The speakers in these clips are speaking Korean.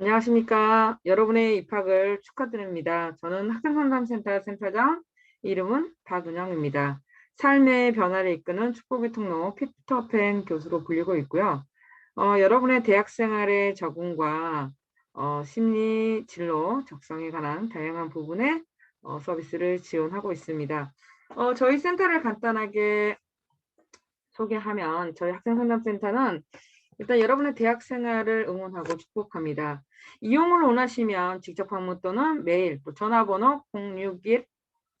안녕하십니까. 여러분의 입학을 축하드립니다. 저는 학생상담센터 센터장, 이름은 박은영입니다. 삶의 변화를 이끄는 축복의 통로 피터팬 교수로 불리고 있고요. 어, 여러분의 대학 생활의 적응과 어, 심리 진로 적성에 관한 다양한 부분의 어, 서비스를 지원하고 있습니다. 어, 저희 센터를 간단하게 소개하면 저희 학생상담센터는 일단 여러분의 대학 생활을 응원하고 축복합니다. 이용을 원하시면 직접 방문 또는 메일, 또 전화번호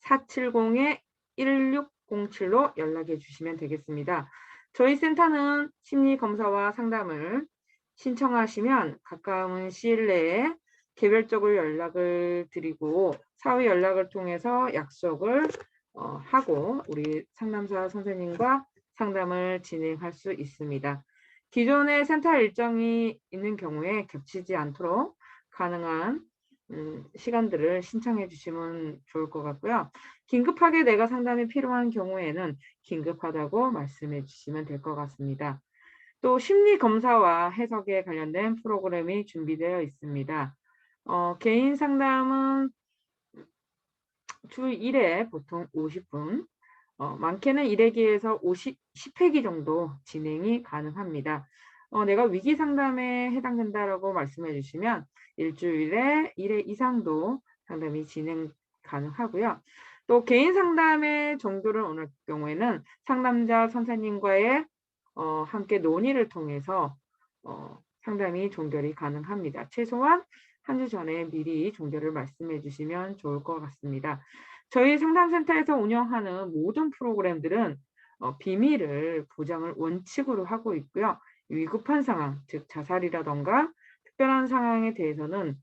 061-470-1607로 연락해 주시면 되겠습니다. 저희 센터는 심리검사와 상담을 신청하시면 가까운 시일 내에 개별적으로 연락을 드리고 사후 연락을 통해서 약속을 어, 하고 우리 상담사 선생님과 상담을 진행할 수 있습니다. 기존의 센터 일정이 있는 경우에 겹치지 않도록 가능한 음, 시간들을 신청해 주시면 좋을 것 같고요. 긴급하게 내가 상담이 필요한 경우에는 긴급하다고 말씀해 주시면 될 것 같습니다. 또 심리 검사와 해석에 관련된 프로그램이 준비되어 있습니다. 어, 개인 상담은 주 1회 보통 50분, 어, 많게는 1회기에서 50, 10회기 정도 진행이 가능합니다. 어, 내가 위기 상담에 해당된다라고 말씀해 주시면 일주일에 1회 이상도 상담이 진행 가능하고요. 또 개인 상담의 정도를 원할 경우에는 상담자 선생님과의 어, 함께 논의를 통해서 어, 상담이 종결이 가능합니다. 최소한 한 주 전에 미리 종결을 말씀해 주시면 좋을 것 같습니다. 저희 상담센터에서 운영하는 모든 프로그램들은 어, 비밀을 보장을 원칙으로 하고 있고요. 위급한 상황, 즉 자살이라던가 특별한 상황에 대해서는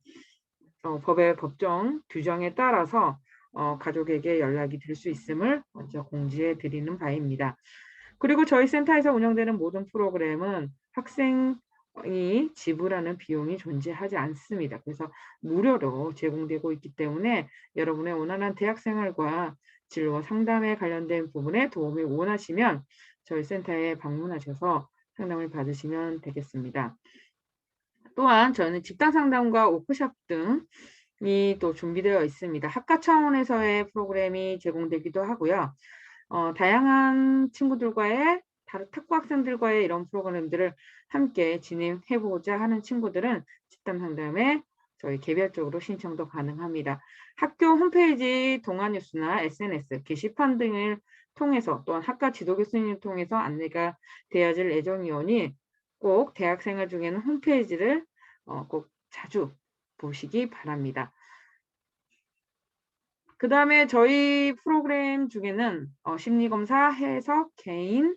어, 법의 법정 규정에 따라서 어, 가족에게 연락이 될 수 있음을 먼저 공지해 드리는 바입니다. 그리고 저희 센터에서 운영되는 모든 프로그램은 학생 이 지불하는 비용이 존재하지 않습니다. 그래서 무료로 제공되고 있기 때문에 여러분의 원활한 대학 생활과 진로 상담에 관련된 부분에 도움을 원하시면 저희 센터에 방문하셔서 상담을 받으시면 되겠습니다. 또한 저는 집단 상담과 워크샵 등이 또 준비되어 있습니다. 학과 차원에서의 프로그램이 제공되기도 하고요. 어, 다양한 친구들과의 다른 특고 학생들과의 이런 프로그램들을 함께 진행해보고자 하는 친구들은 집단 상담에 저희 개별적으로 신청도 가능합니다. 학교 홈페이지 동아뉴스나 SNS, 게시판 등을 통해서 또한 학과 지도 교수님을 통해서 안내가 되어질 예정이오니 꼭 대학생활 중에는 홈페이지를 어, 꼭 자주 보시기 바랍니다. 그 다음에 저희 프로그램 중에는 어, 심리검사, 해석, 개인,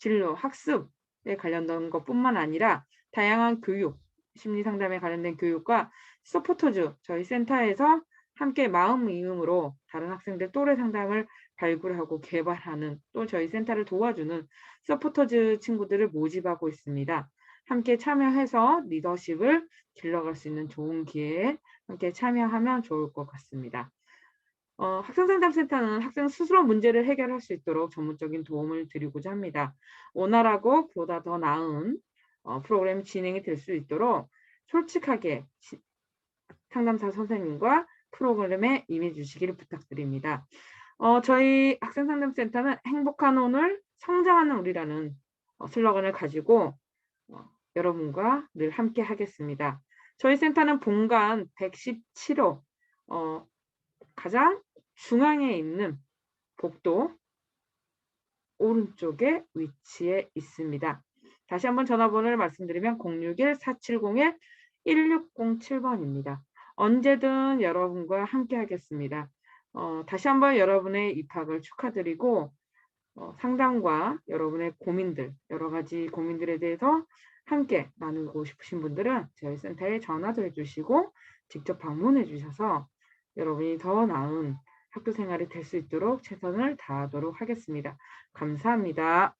진로, 학습에 관련된 것뿐만 아니라 다양한 교육, 심리 상담에 관련된 교육과 서포터즈 저희 센터에서 함께 마음 이음으로 다른 학생들 또래 상담을 발굴하고 개발하는 또 저희 센터를 도와주는 서포터즈 친구들을 모집하고 있습니다. 함께 참여해서 리더십을 길러갈 수 있는 좋은 기회에 함께 참여하면 좋을 것 같습니다. 어, 학생상담센터는 학생 스스로 문제를 해결할 수 있도록 전문적인 도움을 드리고자 합니다. 원활하고 보다 더 나은 어, 프로그램 진행이 될 수 있도록 솔직하게 시, 상담사 선생님과 프로그램에 임해 주시기를 부탁드립니다. 어, 저희 학생상담센터는 행복한 오늘, 성장하는 우리라는 어, 슬로건을 가지고 어, 여러분과 늘 함께 하겠습니다. 저희 센터는 본관 117호 어, 가장 중앙에 있는 복도 오른쪽에 위치해 있습니다. 다시 한번 전화번호를 말씀드리면 061-470-1607번입니다. 언제든 여러분과 함께 하겠습니다. 어, 다시 한번 여러분의 입학을 축하드리고 어, 상담과 여러분의 고민들, 여러 가지 고민들에 대해서 함께 나누고 싶으신 분들은 저희 센터에 전화도 해주시고 직접 방문해 주셔서 여러분이 더 나은 학교 생활이 될 수 있도록 최선을 다하도록 하겠습니다. 감사합니다.